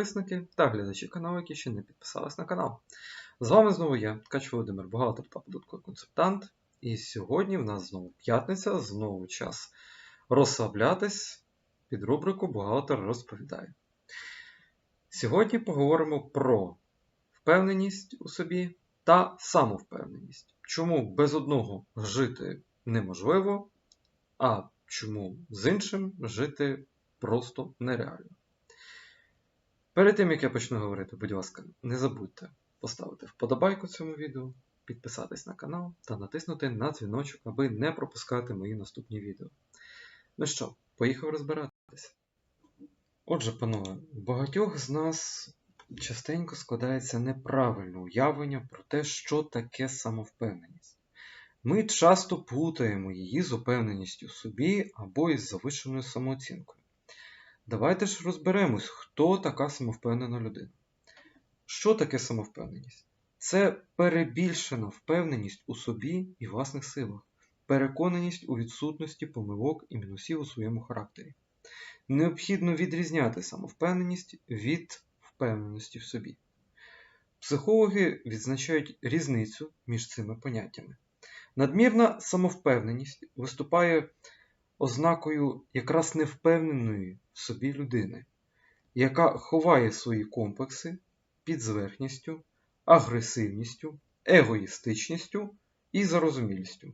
підписники та глядачі каналу, які ще не підписались на канал. З вами знову я, Ткач Володимир, бухгалтер та податковий консультант. І сьогодні в нас знову п'ятниця, знову час розслаблятись під рубрику Бухгалтер розповідає. Сьогодні поговоримо про впевненість у собі та самовпевненість. Чому без одного жити неможливо, а чому з іншим жити просто нереально. Перед тим, як я почну говорити, будь ласка, не забудьте поставити вподобайку цьому відео, підписатись на канал та натиснути на дзвіночок, аби не пропускати мої наступні відео. Ну що, поїхав розбиратися. Отже, панове, у багатьох з нас частенько складається неправильне уявлення про те, що таке самовпевненість. Ми часто плутаємо її з упевненістю в собі або із завищеною самооцінкою. Давайте ж розберемось, хто така самовпевнена людина. Що таке самовпевненість? Це перебільшена впевненість у собі і власних силах, переконаність у відсутності помилок і мінусів у своєму характері. Необхідно відрізняти самовпевненість від впевненості в собі. Психологи відзначають різницю між цими поняттями. Надмірна самовпевненість виступає ознакою якраз невпевненої собі людини, яка ховає свої комплекси під зверхністю, агресивністю, егоїстичністю і зарозумілістю.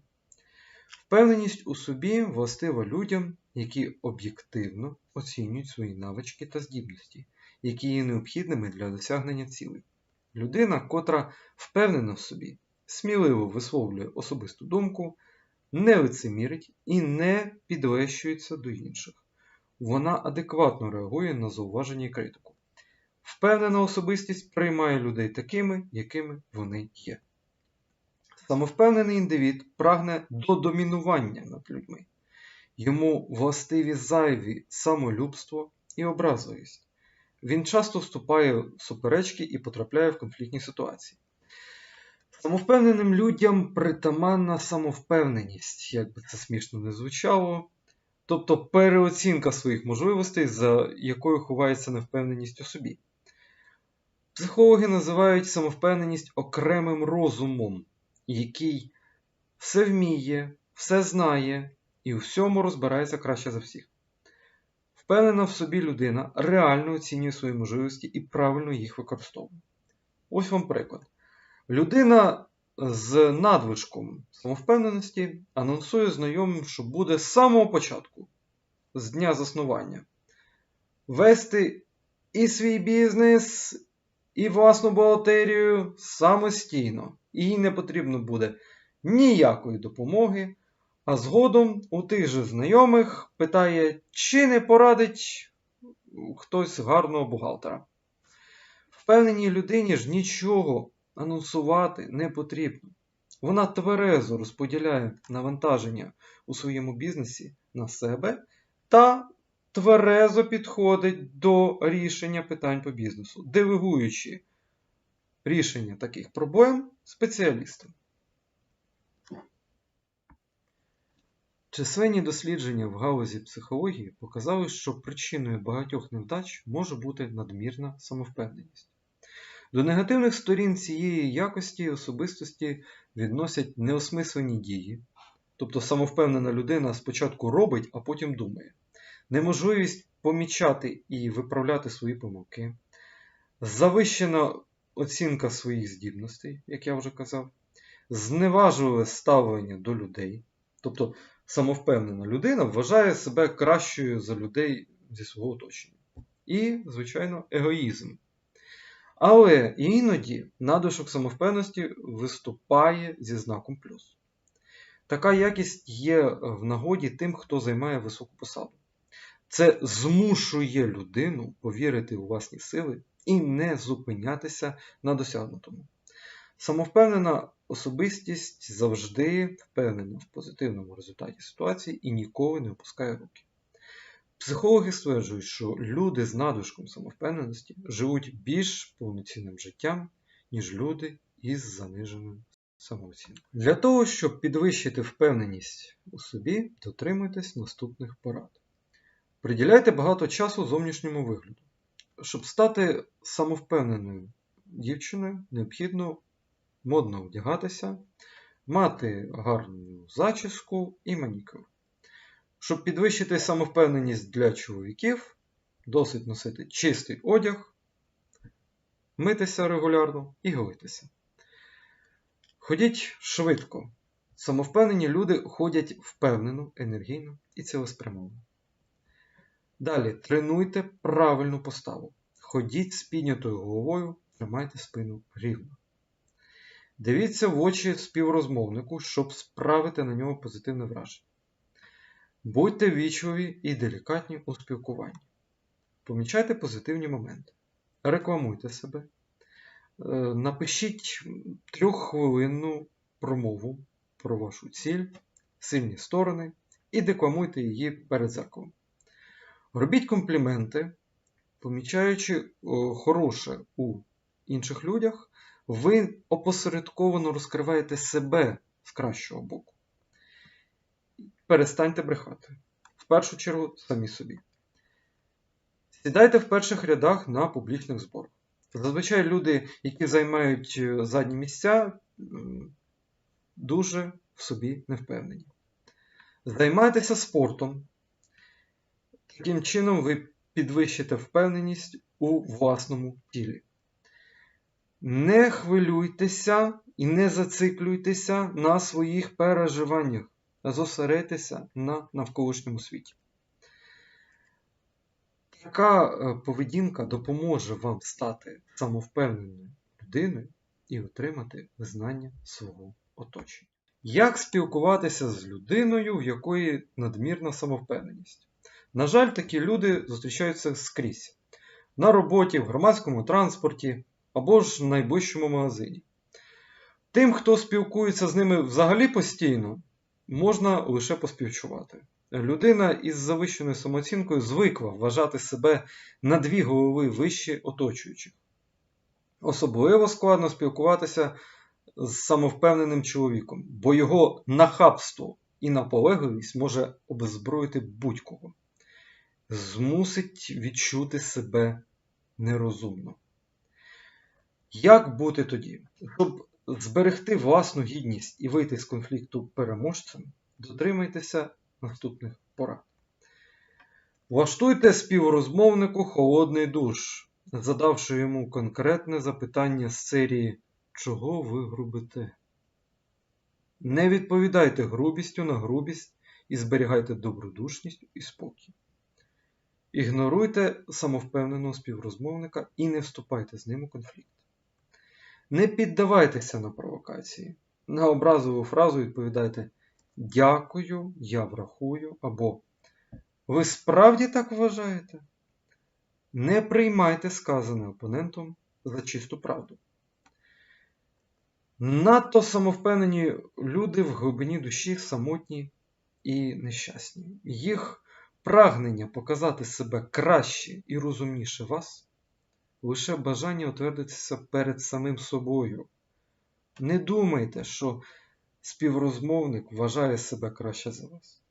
Впевненість у собі властива людям, які об'єктивно оцінюють свої навички та здібності, які є необхідними для досягнення цілей. Людина, котра впевнена в собі, сміливо висловлює особисту думку, не лицемірить і не підлещується до інших. Вона адекватно реагує на зауваження і критику. Впевнена особистість приймає людей такими, якими вони є. Самовпевнений індивід прагне до домінування над людьми. Йому властиві зайві самолюбство і образливість. Він часто вступає в суперечки і потрапляє в конфліктні ситуації. Самовпевненим людям притаманна самовпевненість, як би це смішно не звучало, тобто переоцінка своїх можливостей, за якою ховається невпевненість у собі. Психологи називають самовпевненість окремим розумом, який все вміє, все знає і у всьому розбирається краще за всіх. Впевнена в собі людина реально оцінює свої можливості і правильно їх використовує. Ось вам приклад. Людина з надвишком самовпевненості анонсує знайомим, що буде з самого початку, з дня заснування, вести і свій бізнес, і власну бухгалтерію самостійно. Їй не потрібно буде ніякої допомоги. А згодом у тих же знайомих питає, чи не порадить хтось гарного бухгалтера. Впевненій людині ж нічого анонсувати не потрібно. Вона тверезо розподіляє навантаження у своєму бізнесі на себе та тверезо підходить до рішення питань по бізнесу, делегуючи рішення таких проблем спеціалістам. Численні дослідження в галузі психології показали, що причиною багатьох невдач може бути надмірна самовпевненість. До негативних сторін цієї якості особистості відносять неосмислені дії, тобто самовпевнена людина спочатку робить, а потім думає, неможливість помічати і виправляти свої помилки, завищена оцінка своїх здібностей, як я вже казав, зневажливе ставлення до людей, тобто самовпевнена людина вважає себе кращою за людей зі свого оточення. І, звичайно, егоїзм. Але іноді надлишок самовпевності виступає зі знаком плюс. Така якість є в нагоді тим, хто займає високу посаду. Це змушує людину повірити у власні сили і не зупинятися на досягнутому. Самовпевнена особистість завжди впевнена в позитивному результаті ситуації і ніколи не опускає руки. Психологи стверджують, що люди з надлишком самовпевненості живуть більш повноцінним життям, ніж люди із заниженою самооцінкою. Для того, щоб підвищити впевненість у собі, дотримуйтесь наступних порад. Приділяйте багато часу зовнішньому вигляду. щоб стати самовпевненою дівчиною, необхідно модно одягатися, мати гарну зачіску і манікюр. Щоб підвищити самовпевненість для чоловіків, досить носити чистий одяг, митися регулярно і голитися. Ходіть швидко. Самовпевнені люди ходять впевнено, енергійно і цілеспрямовано. Далі тренуйте правильну поставу. Ходіть з піднятою головою, тримайте спину рівно. Дивіться в очі співрозмовнику, щоб справити на нього позитивне враження. Будьте вічливі і делікатні у спілкуванні. Помічайте позитивні моменти. Рекламуйте себе. Е, напишіть трьоххвилинну промову про вашу ціль, сильні сторони і декламуйте її перед зеркалом. Робіть компліменти, помічаючи хороше у інших людях, ви опосередковано розкриваєте себе з кращого боку. Перестаньте брехати. В першу чергу самі собі. Сідайте в перших рядах на публічних зборах. Зазвичай люди, які займають е, задні місця, дуже в собі не впевнені. Займайтеся спортом. Таким чином, ви підвищите впевненість у власному тілі. Не хвилюйтеся і не зациклюйтеся на своїх переживаннях, а зосередьтеся на навколишньому світі. Така е, поведінка допоможе вам стати самовпевненою людиною і отримати визнання свого оточення. Як спілкуватися з людиною, в якої надмірна самовпевненість? На жаль, такі люди зустрічаються скрізь. На роботі, в громадському транспорті або ж в найближчому магазині. Тим, хто спілкується з ними взагалі постійно, можна лише поспівчувати. Людина із завищеною самооцінкою звикла вважати себе на дві голови вище оточуючих. Особливо складно спілкуватися з самовпевненим чоловіком, бо його нахабство і наполегливість може обезброїти будь-кого, змусить відчути себе нерозумно. Як бути тоді? Щоб зберегти власну гідність і вийти з конфлікту переможцем, дотримайтеся наступних порад. Влаштуйте співрозмовнику холодний душ, задавши йому конкретне запитання з серії Чого ви грубите? Не відповідайте грубістю на грубість і зберігайте добродушність і спокій. Ігноруйте самовпевненого співрозмовника і не вступайте з ним у конфлікт. Не піддавайтеся на провокації. На образову фразу відповідайте Дякую, я врахую або Ви справді так вважаєте? Не приймайте сказане опонентом за чисту правду. Надто самовпевнені люди в глибині душі самотні і нещасні. Їх прагнення показати себе краще і розумніше вас, лише бажання утвердитися перед самим собою. Не думайте, що співрозмовник вважає себе краще за вас.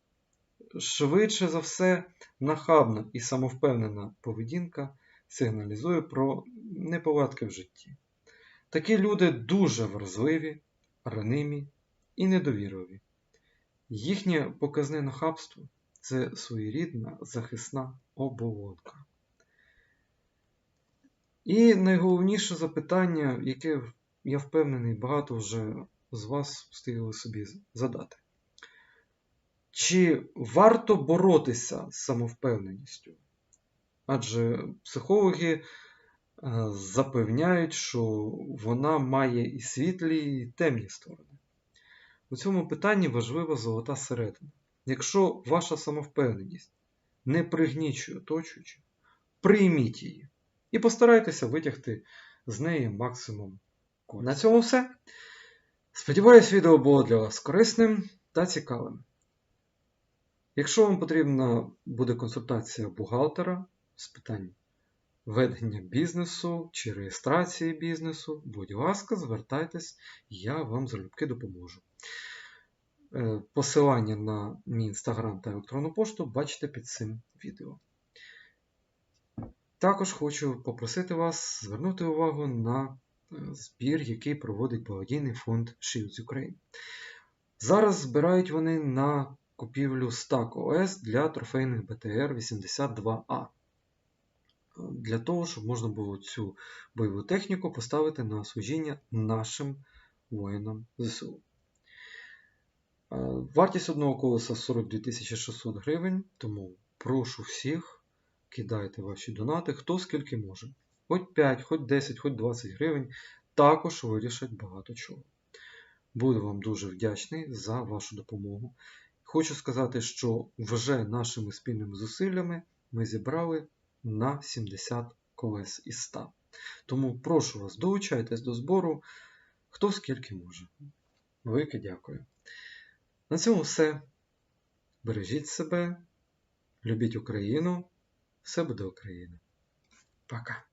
Швидше за все, нахабна і самовпевнена поведінка сигналізує про неполадки в житті. Такі люди дуже вразливі, ранимі і недовірливі. Їхнє показне нахабство це своєрідна захисна оболонка. І найголовніше запитання, яке я впевнений, багато вже з вас встигли собі задати. Чи варто боротися з самовпевненістю? Адже психологи е, запевняють, що вона має і світлі, і темні сторони. У цьому питанні важлива золота середина. Якщо ваша самовпевненість не пригнічує оточуючи, прийміть її і постарайтеся витягти з неї максимум. На цьому все. Сподіваюсь, відео було для вас корисним та цікавим. Якщо вам потрібна буде консультація бухгалтера з питань ведення бізнесу чи реєстрації бізнесу, будь ласка, звертайтесь, я вам залюбки допоможу. Е, посилання на мій інстаграм та електронну пошту бачите під цим відео. Також хочу попросити вас звернути увагу на е, збір, який проводить благодійний фонд Shields Ukraine. Зараз збирають вони на купівлю Stack OS для трофейних BTR-82A. Для того, щоб можна було цю бойову техніку поставити на служіння нашим воїнам ЗСУ. Е, Вартість одного колеса 42 600 гривень, тому прошу всіх, кидайте ваші донати, хто скільки може. Хоч 5, хоч 10, хоч 20 гривень, також вирішать багато чого. Буду вам дуже вдячний за вашу допомогу. Хочу сказати, що вже нашими спільними зусиллями ми зібрали на 70 колес із 100. Тому прошу вас, долучайтесь до збору, хто скільки може. Велике дякую. На цьому все. Бережіть себе, любіть Україну, Събуда Україна. Пока.